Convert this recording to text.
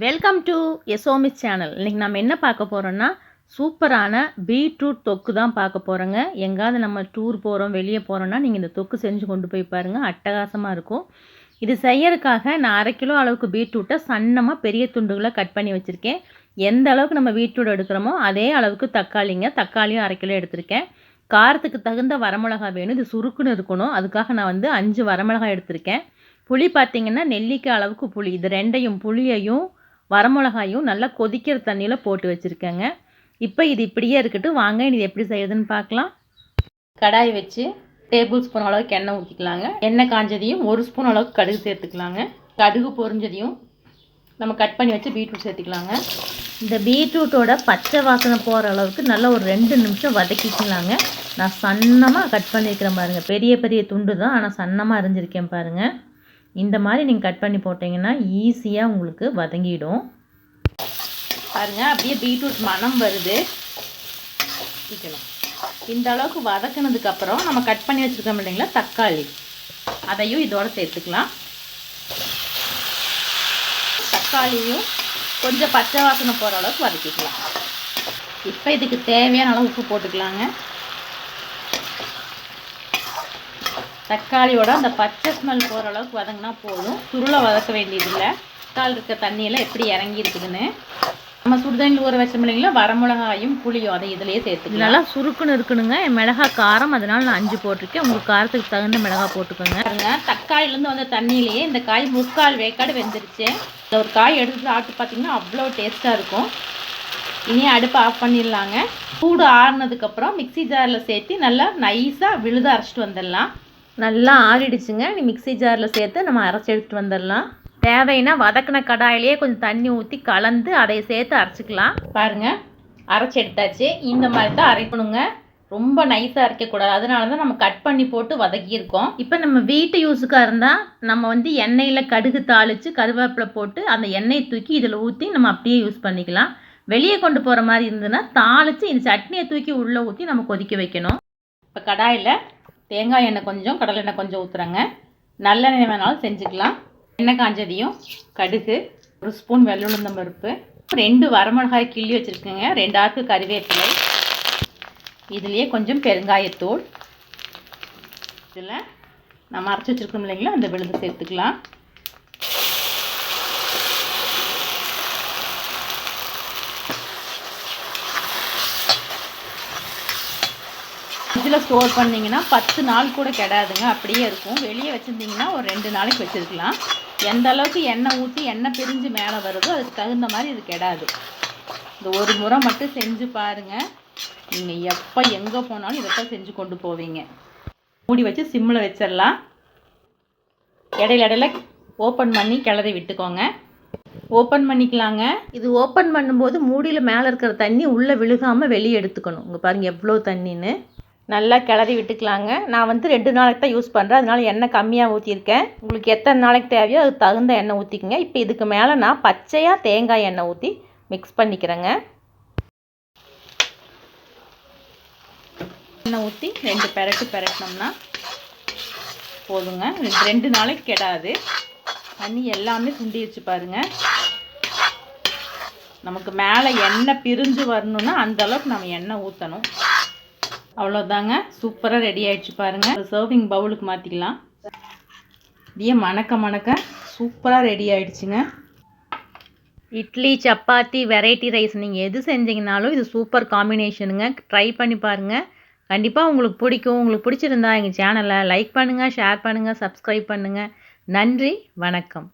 Welcome to எசோமிஸ் channel இன்றைக்கி நம்ம என்ன பார்க்க போகிறோன்னா சூப்பரான பீட்ரூட் தொக்கு தான் பார்க்க போகிறோங்க எங்காவது நம்ம டூர் போகிறோம் வெளியே போகிறோன்னா நீங்கள் இந்த தொக்கு செஞ்சு கொண்டு போய் பாருங்கள் அட்டகாசமாக இருக்கும். இது செய்யறதுக்காக நான் அரை கிலோ அளவுக்கு பீட்ரூட்டை சன்னமாக பெரிய துண்டுகளை கட் பண்ணி வச்சுருக்கேன். எந்த அளவுக்கு நம்ம பீட்ரூட் எடுக்கிறோமோ அதே அளவுக்கு தக்காளிங்க. தக்காளியும் அரை கிலோ எடுத்திருக்கேன். காரத்துக்கு தகுந்த வரமிளகா வேணும். இது சுருக்குன்னு இருக்கணும். அதுக்காக நான் வந்து அஞ்சு வரமிளகாய் எடுத்திருக்கேன். புளி பார்த்திங்கன்னா நெல்லிக்காய் அளவுக்கு புளி. இது ரெண்டையும் புளியையும் வரமிளகாயும் நல்லா கொதிக்கிற தண்ணியில் போட்டு வச்சுருக்கேங்க. இப்போ இது இப்படியே இருக்கட்டும். வாங்க இது எப்படி செய்யுதுன்னு பார்க்கலாம். கடாய் வச்சு டேபிள் ஸ்பூன் அளவுக்கு எண்ணெய் ஊற்றிக்கலாங்க எண்ணெய் காஞ்சதையும் ஒரு ஸ்பூன் அளவுக்கு கடுகு சேர்த்துக்கலாங்க. கடுகு பொரிஞ்சதையும் நம்ம கட் பண்ணி வச்சு பீட்ரூட் சேர்த்துக்கலாங்க. இந்த பீட்ரூட்டோட பச்சை வாசனை போகிற அளவுக்கு நல்லா ஒரு ரெண்டு நிமிஷம் வதக்கிக்கலாங்க. நான் சன்னமாக கட் பண்ணியிருக்கிறேன் பாருங்கள் பெரிய பெரிய துண்டு தான் ஆனால் சன்னமாக அரிஞ்சிருக்கேன் பாருங்கள் இந்த மாதிரி நீங்கள் கட் பண்ணி போட்டிங்கன்னா ஈஸியாக உங்களுக்கு வதங்கிடும். பாருங்கள் அப்படியே பீட்ரூட் மனம் வருது. இந்த அளவுக்கு வதக்கினதுக்கப்புறம் நம்ம கட் பண்ணி வச்சுருக்கோம் இல்லைங்களா தக்காளி. அதையும் இதோடு சேர்த்துக்கலாம். தக்காளியும் கொஞ்சம் பச்சை வாசனை போகிற அளவுக்கு வதக்கிக்கலாம். இப்போ இதுக்கு தேவையான அளவு உப்பு போட்டுக்கலாங்க. தக்காளியோட அந்த பச்சை ஸ்மெல் போகிற அளவுக்கு வதங்கினா போதும். சுருளை வதக்க வேண்டியதில்லை. தக்காளி இருக்க தண்ணியெல்லாம் எப்படி இறங்கி இருக்குதுன்னு. நம்ம சுடுதண்ணில் ஊற வச்ச இல்லைங்களா? வரமிளகாயும் புளியும் அதை இதிலேயே சேர்த்து நல்லா சுருக்குன்னு இருக்கணுங்க. என் மிளகா காரம் அதனால நான் அஞ்சு போட்டிருக்கேன். உங்களுக்கு காரத்துக்கு தகுந்த மிளகா போட்டுக்கோங்க. பாருங்க தக்காளிலேருந்து வந்த தண்ணியிலேயே இந்த காய் முக்கால் வேக்காடு வெந்துருச்சு. இந்த ஒரு காய் எடுத்து சாப்பிட்டு பார்த்தீங்கன்னா அவ்வளோ டேஸ்ட்டாக இருக்கும். இனி அடுப்பை ஆஃப் பண்ணிடலாங்க. சூடு ஆறுனதுக்கப்புறம் மிக்சி ஜாரில் சேர்த்து நல்லா நைஸாக விழுத அரைச்சிட்டு வந்துடலாம். நல்லா ஆறிடுச்சுங்க. நீ மிக்சி ஜாரில் சேர்த்து நம்ம அரைச்சி எடுத்துகிட்டு வந்துடலாம். தேவைன்னா வதக்கின கடாயிலேயே கொஞ்சம் தண்ணி ஊற்றி கலந்து அதை சேர்த்து அரைச்சிக்கலாம். பாருங்கள் அரைச்சி எடுத்தாச்சு. இந்த மாதிரி தான் அரைக்கணுங்க. ரொம்ப நைஸாக அரைக்கக்கூடாது அதனால தான் நம்ம கட் பண்ணி போட்டு வதக்கியிருக்கோம். இப்போ நம்ம வீட்டு யூஸுக்காக இருந்தால் நம்ம வந்து எண்ணெயில் கடுகு தாளித்து கருவேப்பிலை போட்டு அந்த எண்ணெயை தூக்கி இதில் ஊற்றி நம்ம அப்படியே யூஸ் பண்ணிக்கலாம். வெளியே கொண்டு போகிற மாதிரி இருந்ததுன்னா தாளித்து இந்த சட்னியை தூக்கி உள்ளே ஊற்றி நம்ம கொதிக்க வைக்கணும். இப்போ கடாயில் தேங்காய் எண்ணெய் கொஞ்சம் கடலை எண்ணெய் கொஞ்சம் ஊற்றுறேங்க நல்லெண்ணெய் வேணாலும் செஞ்சுக்கலாம். எண்ணெய் காஞ்சதையும் கடுகு ஒரு ஸ்பூன் வெள்ளுளுந்தம் பருப்பு ரெண்டு வரமிளகாய் கிள்ளி வச்சுருக்கேங்க. ரெண்டு கருவேப்பிலை இதுலேயே கொஞ்சம் பெருங்காயத்தூள். இதில் நம்ம அரைச்சி வச்சுருக்கோம் இல்லைங்களா? அந்த விழுந்து சேர்த்துக்கலாம். ஃப்ரிட்ஜில் ஸ்டோர் பண்ணிங்கன்னா பத்து நாள் கூட கிடாதுங்க. அப்படியே இருக்கும். வெளியே வச்சுருந்திங்கன்னா ஒரு ரெண்டு நாளைக்கு வச்சுருக்கலாம். எந்த அளவுக்கு எண்ணெய் ஊற்றி எண்ணெய் பிரிஞ்சு மேலே வருதோ அதுக்கு தகுந்த மாதிரி இது கெடாது. இந்த ஒரு முறை மட்டும் செஞ்சு பாருங்கள் நீங்கள் எப்போ எங்கே போனாலும் இதைத்தான் செஞ்சு கொண்டு போவீங்க. மூடி வச்சு சிம்மில் வச்சிடலாம். இடையில இடையில ஓப்பன் பண்ணி கிளறி விட்டுக்கோங்க. ஓப்பன் பண்ணிக்கலாங்க. இது ஓப்பன் பண்ணும்போது மூடியில் மேலே இருக்கிற தண்ணி உள்ளே விழுகாமல் வெளியே எடுத்துக்கணும். இங்கே பாருங்கள் எவ்வளோ தண்ணின்னு. நல்லா கிளறி விட்டுக்கலாங்க. நான் வந்து ரெண்டு நாளைக்கு தான் யூஸ் பண்ணுறேன் அதனால் எண்ணெய் கம்மியாக ஊற்றிருக்கேன் உங்களுக்கு எத்தனை நாளைக்கு தேவையோ அதுக்கு தகுந்த எண்ணெய் ஊற்றிக்கங்க இப்போ இதுக்கு மேலே நான் பச்சையாக தேங்காய் எண்ணெய் ஊற்றி மிக்ஸ் பண்ணிக்கிறேங்க. எண்ணெய் ஊற்றி ரெண்டு பெரட்டு பெரட்டினோம்னா போதுங்க. ரெண்டு ரெண்டு நாளைக்கு கெடாது. தண்ணி எல்லாமே சுண்டிடுச்சு பாருங்கள் நமக்கு மேலே எண்ணெய் பிரிஞ்சு வரணுன்னா அந்தளவுக்கு நம்ம எண்ணெய் ஊற்றணும் அவ்வளோதாங்க சூப்பராக ரெடி ஆகிடுச்சு பாருங்கள் சர்விங் பவுலுக்கு மாற்றிக்கலாம் இதையே மணக்க மணக்க சூப்பராக ரெடி ஆகிடுச்சுங்க இட்லி சப்பாத்தி வெரைட்டி ரைஸ் நீங்கள் எது செஞ்சீங்கனாலும் இது சூப்பர் காம்பினேஷனுங்க ட்ரை பண்ணி பாருங்கள் கண்டிப்பாக உங்களுக்கு பிடிக்கும். உங்களுக்கு பிடிச்சிருந்தா எங்கள் சேனலை லைக் பண்ணுங்கள் ஷேர் பண்ணுங்கள் சப்ஸ்கிரைப் பண்ணுங்கள் நன்றி வணக்கம்.